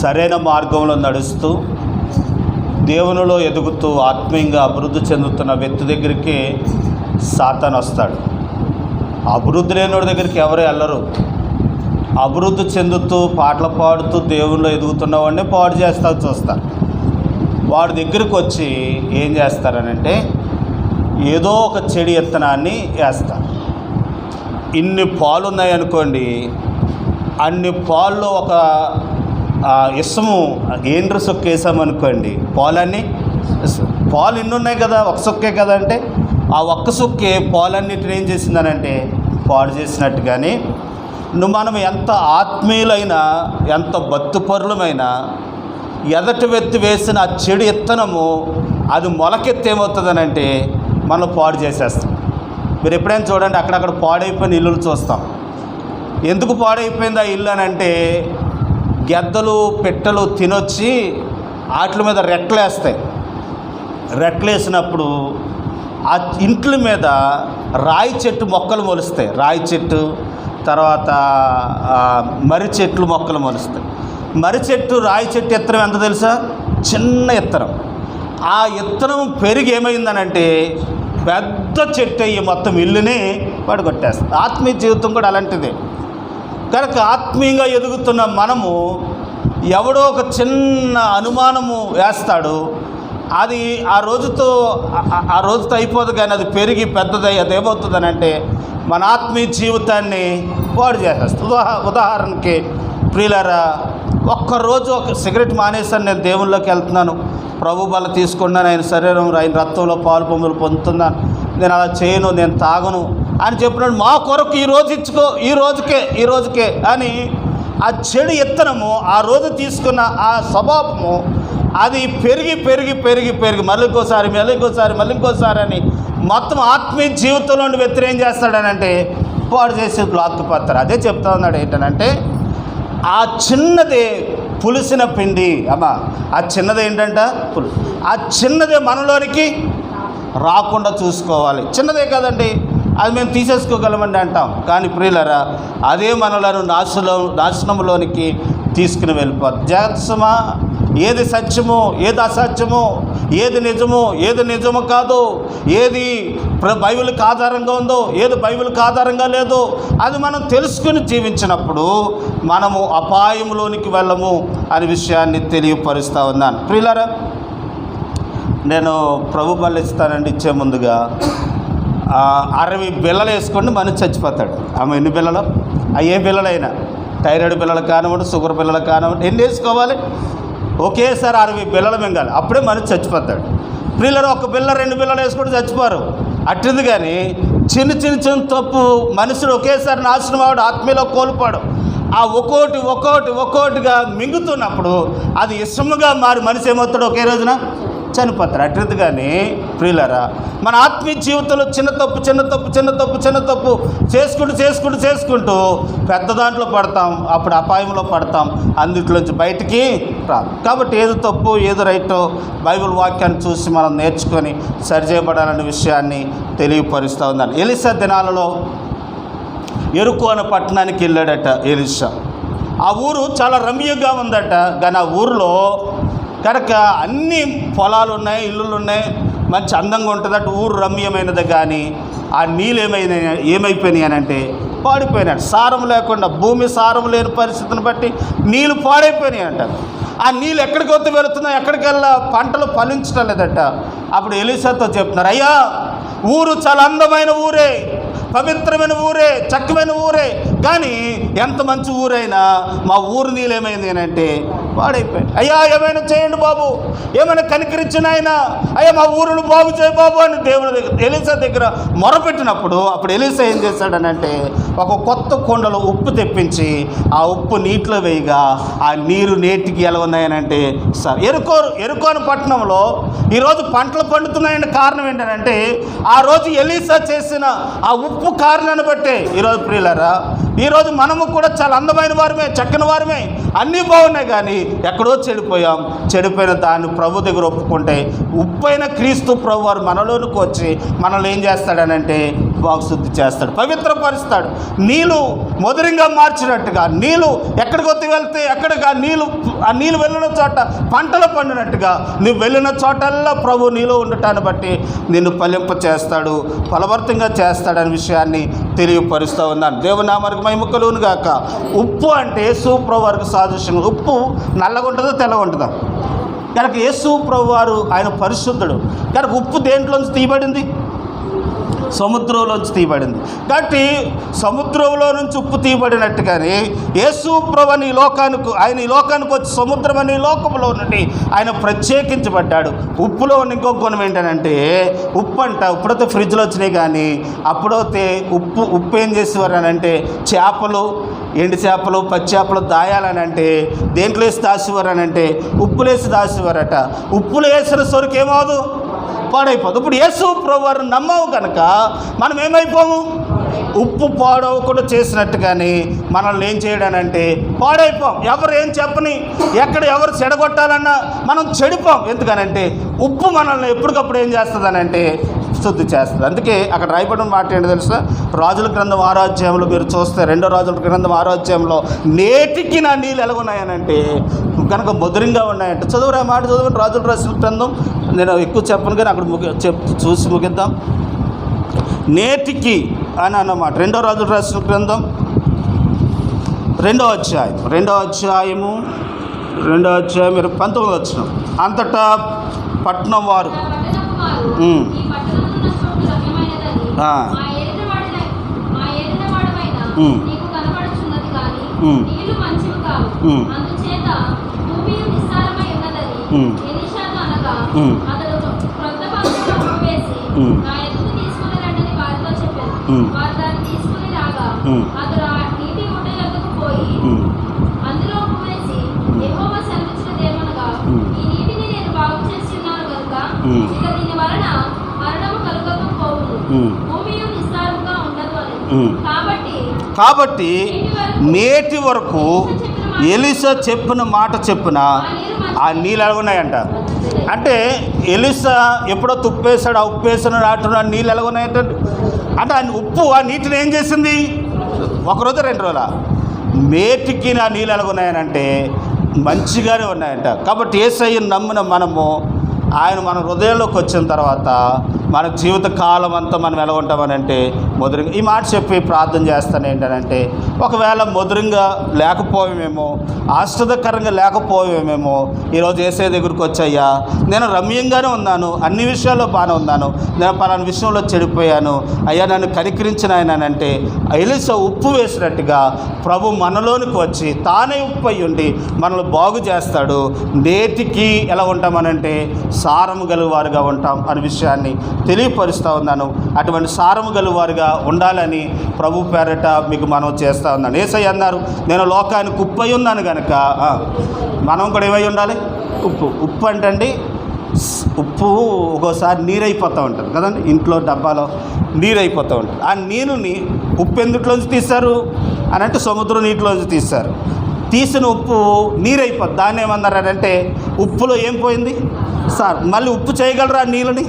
సరైన మార్గంలో నడుస్తూ దేవునిలో ఎదుగుతూ ఆత్మీయంగా అభివృద్ధి చెందుతున్న వ్యక్తి దగ్గరికి సాతాన్ వస్తాడు. అభివృద్ధి లేనివాడి దగ్గరికి ఎవరు వెళ్ళరు. అభివృద్ధి చెందుతూ పాటలు పాడుతూ దేవుళ్ళు ఎదుగుతున్న వాడిని పాడు చేస్తా చూస్తారు. వాడి దగ్గరికి వచ్చి ఏం చేస్తారనంటే ఏదో ఒక చెడు విత్తనాన్ని వేస్తారు. ఇన్ని పాలు ఉన్నాయనుకోండి అన్ని పాల్లో ఒక ఇష్టము ఇసము సొక్కు వేసామనుకోండి పాలన్నీ పాలు ఇన్ని ఉన్నాయి కదా ఒక సొక్కే కదా అంటే ఆ ఒక్క సొక్కే పాలన్నిటిని ఏం చేసిందనంటే పాడు చేసినట్టుగానే నువ్వు మనం ఎంత ఆత్మీయులైనా ఎంత బతుపరులమైనా ఎదటి వెత్తి వేసిన ఆ చెడు ఇత్తనము అది మొలకెత్తి ఏమవుతుందనంటే మనం పాడు చేసేస్తాం. మీరు ఎప్పుడైనా చూడండి అక్కడక్కడ పాడైపోయిన ఇల్లులు చూస్తాం. ఎందుకు పాడైపోయింది ఆ ఇల్లు అని అంటే గెద్దలు పిట్టలు తినొచ్చి వాటి మీద రెట్లేస్తాయి. రెట్లేసినప్పుడు ఆ ఇంట్ల మీద రాయి చెట్టు మొక్కలు మొలుస్తాయి. రాయి చెట్టు తర్వాత మర్రి చెట్లు మొక్కలు మొలుస్తాయి. మర్రి చెట్టు రాయి చెట్టు ఎత్తరం ఎంత తెలుసా? చిన్న ఎత్తరం. ఆ ఎత్తనం పెరిగి ఏమైందనంటే పెద్ద చెట్టు అయ్యి మొత్తం ఇల్లుని పడగొట్టేస్తుంది ఆత్మీయ జీవితం కూడా అలాంటిదే. కనుక ఆత్మీయంగా ఎదుగుతున్న మనము ఎవడో ఒక చిన్న అనుమానము వేస్తాడు అది ఆ రోజుతో ఆ- రోజుతో అయిపోదు కానీ అది పెరిగి పెద్దదై అది ఏమవుతుందని అంటే మన ఆత్మీయ జీవితాన్ని పాడు చేసేస్తుంది. ఉదాహ ఉదాహరణకి ప్రియులారా ఒక్కరోజు ఒక సిగరెట్ మానేసాను నేను దేవుళ్ళకి వెళ్తున్నాను. ప్రభు బల తీసుకున్నాను ఆయన శరీరం ఆయన రక్తంలో పాలు పొమ్ములు పొందుతున్నాను. నేను అలా చేయను నేను తాగను. అని చెప్పినాడు మా కొరకు ఈ రోజు ఇచ్చుకో ఈ రోజుకే ఈ రోజుకే అని ఆ చెడు ఎత్తనము ఆ రోజు తీసుకున్న ఆ స్వభావము అది పెరిగి పెరిగి పెరిగి పెరిగి మళ్ళీ ఇంకోసారి మళ్ళీ ఇంకోసారి మళ్ళీ ఇంకోసారి అని మొత్తం ఆత్మీయ జీవితంలో వ్యతిరేం ఏం చేస్తాడనంటే పాడు చేసే లాక్కుపోతారు అదే చెప్తా ఉన్నాడు ఏంటనంటే ఆ చిన్నదే పులిసిన పిండి అమ్మా ఆ చిన్నది ఏంటంట? పులు ఆ చిన్నదే మనలోనికి రాకుండా చూసుకోవాలి. చిన్నదే కదండి అది మేము తీసేసుకోగలమండి అంటాం. కానీ ప్రియులరా అదే మనలను నాశనం నాశనంలోనికి తీసుకుని వెళ్ళిపోతుంది జాగ్రత్తమా ఏది సత్యమో ఏది అసత్యమో ఏది నిజమో ఏది నిజమో కాదు ఏది ప్ర- బైబిల్కి ఆధారంగా ఉందో ఏది బైబిల్కి ఆధారంగా లేదో అది మనం తెలుసుకుని జీవించినప్పుడు మనము అపాయంలోనికి వెళ్ళము అనే విషయాన్ని తెలియపరుస్తూ ఉన్నాను. ప్రియులరా నేను ప్రభు బలిస్తానండి ఇచ్చే ముందుగా అరవై బిళ్ళలు వేసుకొని మనిషి చచ్చిపోతాడు. ఆమె ఎన్ని బిళ్ళలు? ఆ ఏ బిళ్ళలైనా. థైరాయిడ్ బిళ్ళలు కానివ్వండి షుగర్ బిళ్ళలు కానివ్వండి ఎన్ని వేసుకోవాలి? ఒకేసారి అరవై పిల్లలు మింగాలి. అప్పుడే మనిషి చచ్చిపోతాడు. పిల్లలు ఒక పిల్ల రెండు పిల్లలు వేసుకుంటే చచ్చిపోరు. అట్టింది కానీ చిన్న చిన్న చిన్న తప్పు మనుషుడు ఒకేసారి నాశనం ఆవిడ ఆత్మీయలో కోల్పోవడం. ఆ ఒక్కోటి ఒక్కోటి ఒక్కోటిగా మింగుతున్నప్పుడు అది ఇష్టముగా మారి మనిషి ఏమవుతాడు ఒకే రోజున? చనిపోతారు కానీ ప్రియులరా మన ఆత్మీయ జీవితంలో చిన్న తప్పు చిన్న తప్పు చిన్న తప్పు చిన్న తప్పు చేసుకుంటూ చేసుకుంటూ చేసుకుంటూ పెద్ద దాంట్లో పడతాం అప్పుడు అపాయంలో పడతాం అందుట్లోంచి బయటికి రాదు. కాబట్టి ఏది తప్పు ఏది రైటో బైబిల్ వాక్యాన్ని చూసి మనం నేర్చుకొని సరిచేయబడాలనే విషయాన్ని తెలియపరుస్తూ ఉందని ఎలిసా దినాలలో ఎరుకు అనే పట్టణానికి వెళ్ళాడట ఎలిసా. ఆ ఊరు చాలా రమ్యంగా ఉందట కానీ ఆ ఊరిలో కనుక అన్ని పొలాలు ఉన్నాయి ఇల్లులు ఉన్నాయి మంచి అందంగా ఉంటుందట ఊరు రమ్యమైనది కానీ ఆ నీళ్ళు ఏమైనా ఏమైపోయినాయి అని అంటే పాడిపోయినాడు. సారం లేకుండా భూమి సారం లేని పరిస్థితిని బట్టి నీళ్ళు పాడైపోయినాయి అంట. ఆ నీళ్ళు ఎక్కడికి వస్తే వెళుతున్నాయి? ఎక్కడికి వెళ్ళా పంటలు ఫలించడం లేదట. అప్పుడు ఎలిసాతో చెప్తున్నారు అయ్యా ఊరు చాలా అందమైన ఊరే పవిత్రమైన ఊరే చక్కమైన ఊరే కానీ ఎంత మంచి ఊరైనా మా ఊరు నీళ్ళు ఏమైంది అని అంటే పాడైపోయింది అయ్యా ఏమైనా చేయండి బాబు. ఏమైనా కనికరించిన ఆయన అయ్యా మా ఊరును బాగు చేయ బాబు అని దేవుని దగ్గర ఎలిసా దగ్గర మొరపెట్టినప్పుడు అప్పుడు ఎలిసా ఏం చేశాడని అంటే ఒక కొత్త కొండలో ఉప్పు తెప్పించి ఆ ఉప్పు నీటిలో వేయగా ఆ నీరు నేటికి ఎలా ఉన్నాయని అంటే సార్ ఎరుకోరు ఎరుకోని పట్టణంలో ఈరోజు పంటలు పండుతున్నాయని కారణం ఏంటంటే ఆ రోజు ఎలీసా చేసిన ఆ ఉప్పు కారణాన్ని బట్టే ఈరోజు ప్రియులరా ఈరోజు మనము కూడా చాలా అందమైన వారమే చక్కని వారమే. అన్నీ బాగున్నాయి కానీ ఎక్కడో చెడిపోయాం. చెడిపోయిన దాన్ని ప్రభు దగ్గర ఒప్పుకుంటే ఉప్పైన క్రీస్తు ప్రభు వారు మనలోనికి వచ్చి మనల్ని ఏం చేస్తాడనంటే వాక్శుద్ధి చేస్తాడు పవిత్రపరుస్తాడు. నీళ్ళు మధురంగా మార్చినట్టుగా నీళ్ళు వచ్చి వెళ్తే ఎక్కడికి ఆ నీళ్ళు ఆ నీళ్ళు వెళ్ళిన చోట పంటలు పండినట్టుగా నువ్వు వెళ్ళిన చోటల్లా ప్రభు నీలో ఉండటాన్ని బట్టి నిన్ను ఫలింప చేస్తాడు ఫలవర్తంగా చేస్తాడనే విషయాన్ని తెలియపరుస్తూ ఉన్నాను. దేవునామానికి మైముక్కలును గాక. ఉప్పు అంటే సూప్రవర్గ సాదృశ్యం. ఉప్పు నల్లగా ఉంటుందో తెల్లగా ఉంటుందా? కనుక యేసు ప్రభు వారు ఆయన పరిశుద్ధుడు. కనుక ఉప్పు దేంట్లోంచి తీయబడింది? సముద్రంలోంచి తీయబడింది. కాబట్టి సముద్రంలో నుంచి ఉప్పు తీయబడినట్టుగానే యేసు ప్రభు ఈ లోకానికి ఆయన ఈ లోకానికి వచ్చి సముద్రం అనే లోకంలో నుండి ఆయన ప్రత్యేకించబడ్డాడు. ఉప్పులో ఉన్న ఇంకొక గుణం ఏంటంటే ఉప్పు అంట. ఇప్పుడైతే ఫ్రిడ్జ్లో వచ్చినాయి కానీ అప్పుడైతే ఉప్పు ఉప్పు ఏం చేసేవారు అని అంటే చేపలు ఎండు చేపలు పచ్చి చేపలు దాయాలని అంటే దేంట్లో వేసి దాసేవారు అని అంటే ఉప్పులేసి దాసేవారట ఉప్పులు వేసిన సొరకు ఏమవుదు పాడైపోదు. ఇప్పుడు యేసు ప్రభువారు నమ్మవు కనుక మనం ఏమైపోము? ఉప్పు పాడవకుండా చేసినట్టుగానే మనల్ని ఏం చేయడానంటే పాడైపోం. ఎవరు ఏం చెప్పని ఎక్కడ ఎవరు చెడగొట్టాలన్నా మనం చెడిపోం. ఎందుకనంటే ఉప్పు మనల్ని ఎప్పటికప్పుడు ఏం చేస్తుందనంటే శుద్ధి చేస్తుంది. అందుకే అక్కడ రాయబడిన మాట ఏంటో తెలుసా? రాజుల గ్రంథం ఆరాధ్యంలో మీరు చూస్తే రెండో రాజుల గ్రంథం ఆరాధ్యంలో నేటికి నా నీళ్ళు ఎలాగున్నాయనంటే కనుక మధురంగా ఉన్నాయంట చదువురా మాట చదువు రాజుల రాసిన గ్రంథం నేను ఎక్కువ చెప్పను కానీ అక్కడ ముగి చెప్ చూసి ముగిద్దాం నేటికి అని అన్నమాట రెండో రాజుల రాసిన గ్రంథం రెండో అధ్యాయం రెండో అధ్యాయము రెండో అధ్యాయం మీరు పంతొమ్మిది వచ్చిన అంతటా పట్నం వారు. ఆ. ఉమ్. ఉమ్. ఉమ్. ఉమ్. ఉమ్. ఉమ్. ఉమ్. ఉమ్. అతడు ఆ నీటి ఊట యొద్దకు పోయి ఉమ్. అందులో ఉప్పు వేసి యెహోవా సెలవిచ్చినదేమనగా, ఉమ్. ఈ నీటిని నేను బాగు చేసి ఉన్నాను గనుక, ఉమ్. ఇక దీని వలన మరణము కలుగకపోవును. ఉమ్. భూమియు నిస్సారముగా ఉండదు అని. ఉమ్. కాబట్టి కాబట్టి నేటి వరకు ఎలిసా చెప్పిన మాట చెప్పిన ఆ నీళ్ళు ఎలాగున్నాయంట? అంటే ఎలిసా ఎప్పుడో తుప్పేశాడు ఆ ఉప్పేసిన నాటున నీళ్ళు ఎలాగున్నాయంట? అంటే ఆ ఉప్పు ఆ నీటిని ఏం చేసింది? ఒకరోజు రెండు రోజుల? మేటికి నా నీళ్ళు ఎలాగున్నాయనంటే మంచిగానే ఉన్నాయంట. కాబట్టి ఏసయ్యను నమ్మిన మనము ఆయన మన హృదయంలోకి వచ్చిన తర్వాత మన జీవిత కాలం అంతా మనం ఎలా ఉంటామనంటే మధురంగా. ఈ మాట చెప్పి ప్రార్థన చేస్తాను ఏంటనంటే ఒకవేళ మధురంగా లేకపోయేమేమో ఆశ్రదకరంగా లేకపోయేమేమో ఈరోజు ఏసే దగ్గరికి వచ్చాయ్యా నేను రమ్యంగానే ఉన్నాను అన్ని విషయాల్లో బాగానే ఉన్నాను నేను పలానా విషయంలో చెడిపోయాను అయ్యా నన్ను కనికరించిన ఆయన అంటే ఎలిస ఉప్పు వేసినట్టుగా ప్రభు మనలోనికి వచ్చి తానే ఉప్పు అయి ఉండి మనల్ని బాగు చేస్తాడు. నేటికి ఎలా ఉంటామనంటే సారము గలవారుగా ఉంటాం అనే విషయాన్ని తెలియపరుస్తూ ఉన్నాను. అటువంటి సారము గలవారుగా ఉండాలని ప్రభు పేరట మీకు మనం చేస్తూ ఉన్నాను. ఏసై అన్నారు నేను లోకానికి ఉప్పు అయి ఉన్నాను కనుక మనం కూడా ఏమై ఉండాలి? ఉప్పు. ఉప్పు అంటే ఉప్పు ఒక్కోసారి నీరైపోతూ ఉంటుంది కదండి ఇంట్లో డబ్బాలో నీరైపోతూ ఉంటుంది. ఆ నీరుని ఉప్పు ఎందుట్లోంచి తీస్తారు అని అంటే సముద్రం నీటిలోంచి తీస్తారు తీసిన ఉప్పు నీరైపోద్ది దాన్ని ఏమన్నారంటే ఉప్పులో ఏం పోయింది? సార్ మళ్ళీ ఉప్పు చేయగలరా ఆ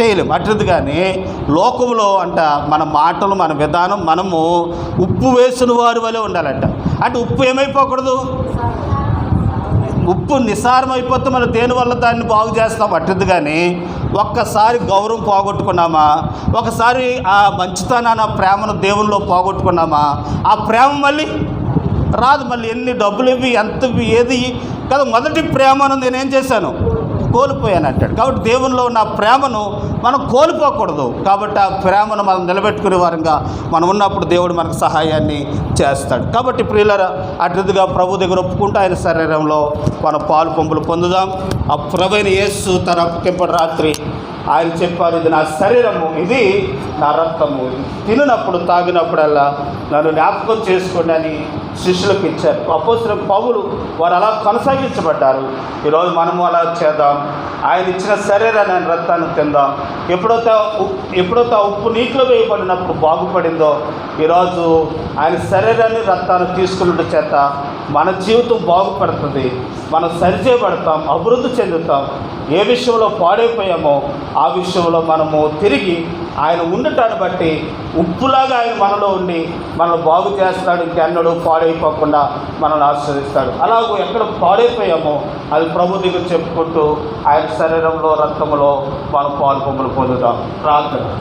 చేయలేము. చేయలేం కానీ లోకంలో అంట మన మాటలు మన విధానం మనము ఉప్పు వేసిన వారి వలె ఉండాలంట. అంటే ఉప్పు ఏమైపోకూడదు? ఉప్పు నిస్సారం అయిపోతే మనం దేనివల్ల దాన్ని బాగు చేస్తాం. అట్టిది కానీ ఒక్కసారి గౌరవం పోగొట్టుకున్నామా? ఒకసారి ఆ మంచితనాన్ని ఆ ప్రేమను దేవుల్లో పోగొట్టుకున్నామా? ఆ ప్రేమ మళ్ళీ రాదు. మళ్ళీ ఎన్ని డబ్బులు ఇవి ఎంత ఇవి ఏది? కదా మొదటి ప్రేమను నేనేం చేశాను? కోల్పోయాను అంటాడు. కాబట్టి దేవునిలో ఉన్న ప్రేమను మనం కోల్పోకూడదు. కాబట్టి ఆ ప్రేమను మనం నిలబెట్టుకునే వారంగా మనం ఉన్నప్పుడు దేవుడు మనకు సహాయాన్ని చేస్తాడు. కాబట్టి ప్రియులరా అటుగా ప్రభు దగ్గర ఒప్పుకుంటూ ఆయన శరీరంలో మన పాలు పంపులు పొందుదాం. ఆ ప్రభైన యేసు తన అప్పకింపటి రాత్రి ఆయన చెప్పారు ఇది నా శరీరము ఇది నా రక్తము తినప్పుడు తాగినప్పుడల్లా నన్ను జ్ఞాపకం చేసుకోండి అని శిష్యులకు ఇచ్చారు. అపోసిన పౌలు వారు అలా కొనసాగించబడ్డారు. ఈరోజు మనము అలా చేద్దాం. ఆయన ఇచ్చిన శరీరాన్ని ఆయన రక్తాన్ని తిందాం. ఎప్పుడైతే ఎప్పుడైతే ఉప్పు నీటిలో వేయబడినప్పుడు బాగుపడిందో ఈరోజు ఆయన శరీరాన్ని రక్తాన్ని తీసుకున్నట్టు చేత మన జీవితం బాగుపడుతుంది. మనం సరిచేయబడతాం అభివృద్ధి చెందుతాం. ఏ విషయంలో పాడైపోయామో ఆ విషయంలో మనము తిరిగి ఆయన ఉండటాన్ని బట్టి ఉప్పులాగా ఆయన మనలో ఉండి మనల్ని బాగు చేస్తాడు ఇంకెన్నడూ పాడైపోకుండా మనల్ని ఆశ్రయిస్తాడు అలాగూ ఎక్కడ పాడైపోయామో అది ప్రభు దగ్గర చెప్పుకుంటూ ఆయన శరీరంలో రక్తంలో మనం పాలు పొమ్మలు పొందుతాం. ప్రార్థన.